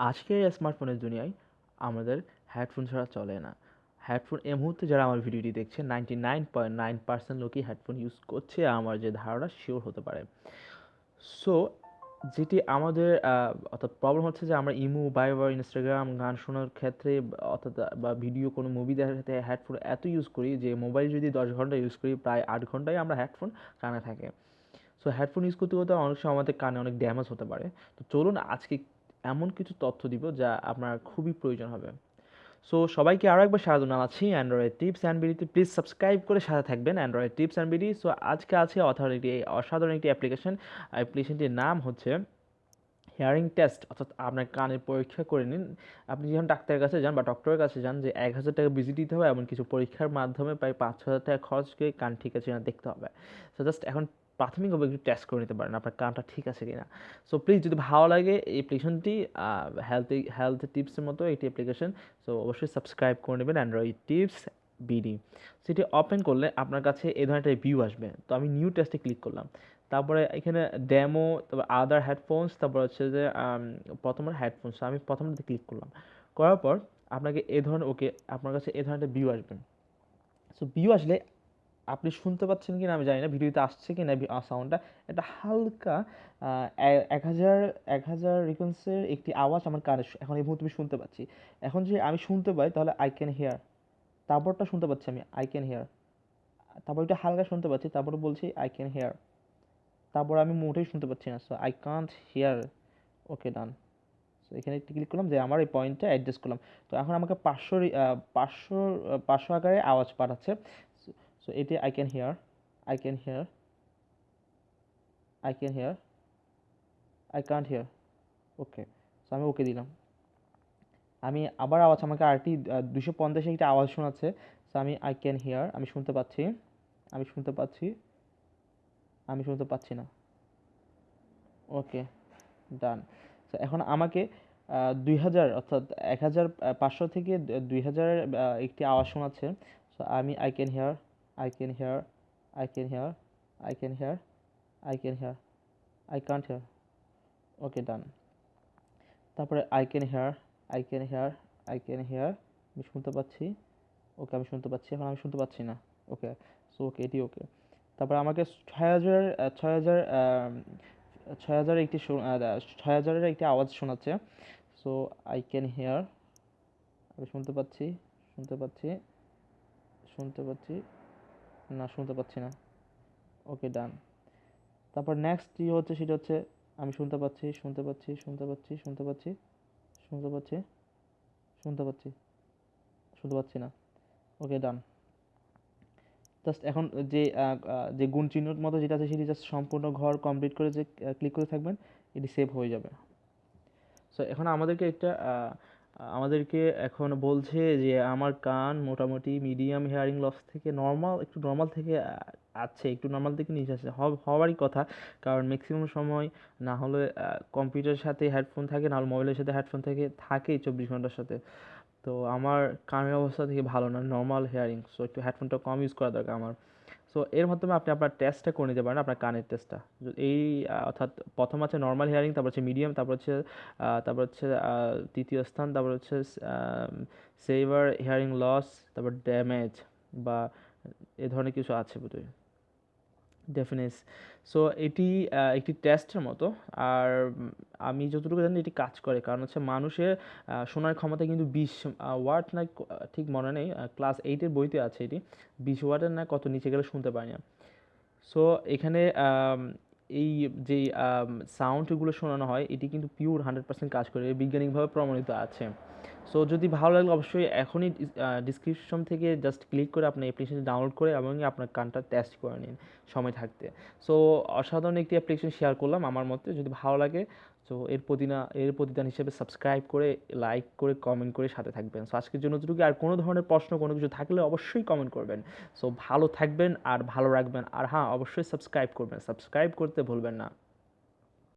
আজকের স্মার্টফোনের দুনিয়ায় আমাদের হেডফোন ছাড়া চলে না। হেডফোন এই মুহূর্তে যারা আমার ভিডিওটি দেখছে ninety nine point nine percent লোকই হেডফোন ইউজ করছে, আমার যে ধারণা শিওর হতে পারে। সো যেটি আমাদের অর্থাৎ প্রবলেম হচ্ছে যে আমরা ইমো বাইবার ইনস্টাগ্রাম গান শোনার ক্ষেত্রে অর্থাৎ, বা ভিডিও কোনো মুভি দেখার ক্ষেত্রে হেডফোন এত ইউজ করি যে মোবাইল যদি দশ ঘণ্টা ইউজ করি, প্রায় আট ঘন্টায় আমরা হেডফোন কানে থাকে। সো হেডফোন ইউজ করতে করতে অনেক সময় আমাদের কানে অনেক ড্যামেজ হতে পারে। তো চলুন আজকে এমন কিছু তথ্য দিব যা আপনার খুবই প্রয়োজন হবে। সো সবাইকে আরও একবার স্বাগত জানাচ্ছি অ্যান্ড্রয়েড টিপস অ্যান্ড বিডিতে প্লিজ সাবস্ক্রাইব করে সাথে থাকবেন Android tips and BD so আজকে আছে অথরিটি এই অসাধারণ একটি অ্যাপ্লিকেশন অ্যাপ্লিকেশনটির নাম হচ্ছে হিয়ারিং টেস্ট অর্থাৎ আপনার কানের পরীক্ষা করে নিন। আপনি যখন ডাক্তারের কাছে যান বা ডক্টরের কাছে যান যে এক হাজার টাকা ভিজিট দিতে হবে, এমন কিছু পরীক্ষার মাধ্যমে প্রায় পাঁচ হাজার টাকা খরচ করে কান ঠিক আছে না দেখতে হবে। সো জাস্ট এখন প্রাথমিকভাবে একটু টেস্ট করে নিতে পারেন, আপনার কানটা ঠিক আছে কিনা। সো প্লিজ যদি ভালো লাগে এই অ্যাপ্লিকেশনটি হেলথ হেলথ টিপসের মতো একটি অ্যাপ্লিকেশন সো অবশ্যই সাবস্ক্রাইব করে নেবেন অ্যান্ড্রয়েড টিপস বিডি সেটি ওপেন করলে আপনার কাছে এই ধরনের একটা ভিউ আসবে। তো আমি নিউ টেস্টে ক্লিক করলাম। তারপরে এখানে ডেমো তারপর আদার হেডফোনস তারপর হচ্ছে যে প্রথমে হেডফোনস আমি প্রথমটাতে ক্লিক করলাম। করার পর আপনাকে এ ধরনের ওকে আপনার কাছে এ ধরনের ভিউ আসবে। সো ভিউ আসলে আপনি শুনতে পাচ্ছেন কি না আমি জানি না, ভিডিওতে আসছে কি না সাউন্ডটা এটা হালকা এক হাজার এক হাজার রিকোয়েন্সের একটি আওয়াজ আমার কানে এখন এই মুহূর্তে আমি শুনতে পাচ্ছি। এখন যদি আমি শুনতে পাই, তাহলে আই ক্যান হেয়ার তারপরটা শুনতে পাচ্ছি আমি আই ক্যান হেয়ার তারপর একটু হালকা শুনতে পাচ্ছি, তারপরে বলছি আই ক্যান হেয়ার তারপর আমি মোটেই শুনতে পাচ্ছি না so I can't hear okay done so এখানে একটু ক্লিক করলাম, যে আমার এই পয়েন্টটা অ্যাডজাস্ট করলাম। তো এখন আমাকে পাঁচশো পাঁচশো পাঁচশো আকারে আওয়াজ পাঠাচ্ছে। সো এটি I can hear I can hear I can hear I can't hear okay so আমি ওকে দিলাম। আমি আবার আওয়াজ, আমাকে আরেকটি দুশো পঞ্চাশে একটি আওয়াজ শোনাচ্ছে। সো আমি আই ক্যান হিয়ার আমি শুনতে পাচ্ছি, আমি শুনতে পাচ্ছি, আমি শুনতে পাচ্ছি না। ওকে ডান তো এখন আমাকে দুই হাজার, অর্থাৎ এক হাজার পাঁচশো থেকে দুই হাজারের একটি আওয়াজ শোনাচ্ছে। সো আমি I can hear I can hear I can hear I can hear I can hear I can't hear okay done তারপরে I can hear I can hear I can hear আমি শুনতে পাচ্ছি। ওকে আমি শুনতে পাচ্ছি। এখন আমি শুনতে পাচ্ছি না। ওকে সো ওকে এটি ওকে তারপর আমাকে ছয় হাজার ছয় হাজার ছয় হাজার একটি ছয় হাজারের একটি আওয়াজ শোনাচ্ছে। সো আই ক্যান হেয়ার আমি শুনতে পাচ্ছি শুনতে পাচ্ছি শুনতে পাচ্ছি। না, শুনতে পাচ্ছি না। ওকে ডান তারপর নেক্সট যে হচ্ছে, সেটা হচ্ছে, আমি শুনতে পাচ্ছি শুনতে পাচ্ছি শুনতে পাচ্ছি শুনতে পাচ্ছি শুনতে পাচ্ছি শুনতে পাচ্ছি শুনতে পাচ্ছি না। ওকে ডান জাস্ট এখন যে যে গুণ চিহ্নর মতো যেটা আছে, সেটি জাস্ট সম্পূর্ণ ঘর কমপ্লিট করে যে ক্লিক করে থাকবেন, এটি সেভ হয়ে যাবে। সো এখন আমাদেরকে একটা আমাদেরকে এখন বলছে যে আমার কান মোটামুটি মিডিয়াম হিয়ারিং লস থেকে নর্মাল একটু নর্মাল থেকে আছে, একটু নর্মাল থেকে নিচে আসছে হওয়ারই কথা। কারণ ম্যাক্সিমাম সময় না হলে কম্পিউটারের সাথে হেডফোন থাকে, না হলে মোবাইলের সাথে হেডফোন থেকে থাকেই চব্বিশ ঘণ্টার সাথে। তো আমার কানের অবস্থা থেকে ভালো না নর্মাল হেয়ারিং সো একটু হেডফোনটা কম ইউজ করা দরকার আমার। সো এর মাধ্যমে আপনি আপনার টেস্টটা করে নিতে পারেন, আপনার কানের টেস্টটা এই অর্থাৎ প্রথম আছে নর্মাল হিয়ারিং তারপর হচ্ছে মিডিয়াম তারপর হচ্ছে তারপর হচ্ছে তৃতীয় স্থান, তারপর হচ্ছে সেভার হিয়ারিং লস তারপর ড্যামেজ বা এ ধরনের কিছু আছে বোধহয়। ডেফিনেস সো এটি একটি টেস্টের মতো। আর আমি যতটুকু জানি এটি কাজ করে। কারণ হচ্ছে মানুষের শোনার ক্ষমতা কিন্তু বিশ ওয়ার্ড না ঠিক মনে নেই ক্লাস এইটের বইতে আছে এটি। বিশ ওয়ার্ডের না কত নিচে গেলে শুনতে পারি না। সো এখানে এই যে সাউন্ডগুলো শোনানো হয়, এটি কিন্তু পিওর হান্ড্রেড পার্সেন্ট কাজ করে। বিজ্ঞানিকভাবে প্রমাণিত আছে। সো যদি ভালো লাগলে অবশ্যই এখনই ডিসক্রিপশন থেকে জাস্ট ক্লিক করে আপনার অ্যাপ্লিকেশনটি ডাউনলোড করে এবং আপনার কানটা টেস্ট করে নিন সময় থাকতে। সো অসাধারণ একটি অ্যাপ্লিকেশন শেয়ার করলাম আমার মতে। যদি ভালো লাগে তো এর প্রতিনা, এর প্রতিদান হিসেবে সাবস্ক্রাইব করে লাইক করে কমেন্ট করে সাথে থাকবেন। সো আজকের জন্য যতটুকু আর কোনো ধরনের প্রশ্ন, কোনো কিছু থাকলে অবশ্যই কমেন্ট করবেন। সো ভালো থাকবেন আর ভালো রাখবেন। আর হ্যাঁ অবশ্যই সাবস্ক্রাইব করবেন। সাবস্ক্রাইব করতে ভুলবেন না।